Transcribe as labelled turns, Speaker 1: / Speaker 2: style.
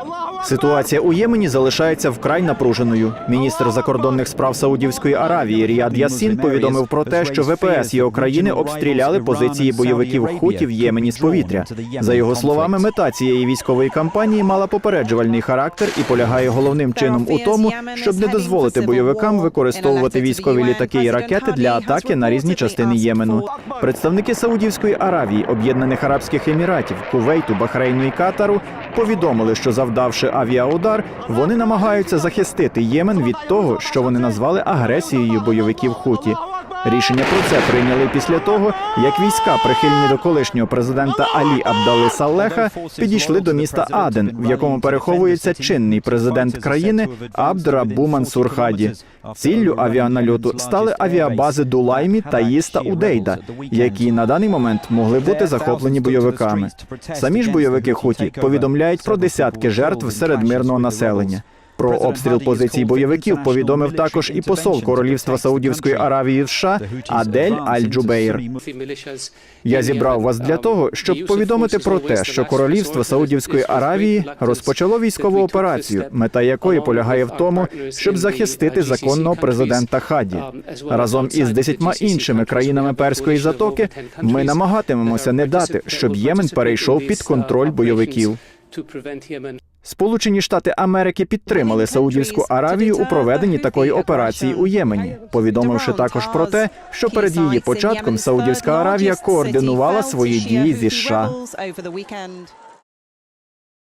Speaker 1: Allah. Ситуація у Ємені залишається вкрай напруженою. Міністр закордонних справ Саудівської Аравії Ріад Ясін повідомив про те, що ВПС його країни обстріляли позиції бойовиків хуті в Ємені з повітря. За його словами, мета цієї військової кампанії мала попереджувальний характер і полягає головним чином у тому, щоб не дозволити бойовикам використовувати військові літаки і ракети для атаки на різні частини Ємену. Представники Саудівської Аравії, Об'єднаних Арабських Еміратів, Кувейту, Бахрейну і Катару повідомили, що завдавши авіаудар, вони намагаються захистити Ємен від того, що вони назвали агресією бойовиків Хуті. Рішення про це прийняли після того, як війська, прихильні до колишнього президента Алі Абдали Салеха, підійшли до міста Аден, в якому переховується чинний президент країни Абдрабу Мансур Хаді. Ціллю авіанальоту стали авіабази Дулаймі та Їста Удейда, які на даний момент могли бути захоплені бойовиками. Самі ж бойовики Хуті повідомляють про десятки жертв серед мирного населення. Про обстріл позицій бойовиків повідомив також і посол Королівства Саудівської Аравії в США Адель Аль-Джубейр. Я зібрав вас для того, щоб повідомити про те, що Королівство Саудівської Аравії розпочало військову операцію, мета якої полягає в тому, щоб захистити законного президента Хаді. Разом із десятьма іншими країнами перської затоки ми намагатимемося не дати, щоб Ємен перейшов під контроль бойовиків. Сполучені Штати Америки підтримали Саудівську Аравію у проведенні такої операції у Ємені, повідомивши також про те, що перед її початком Саудівська Аравія координувала свої дії зі
Speaker 2: США.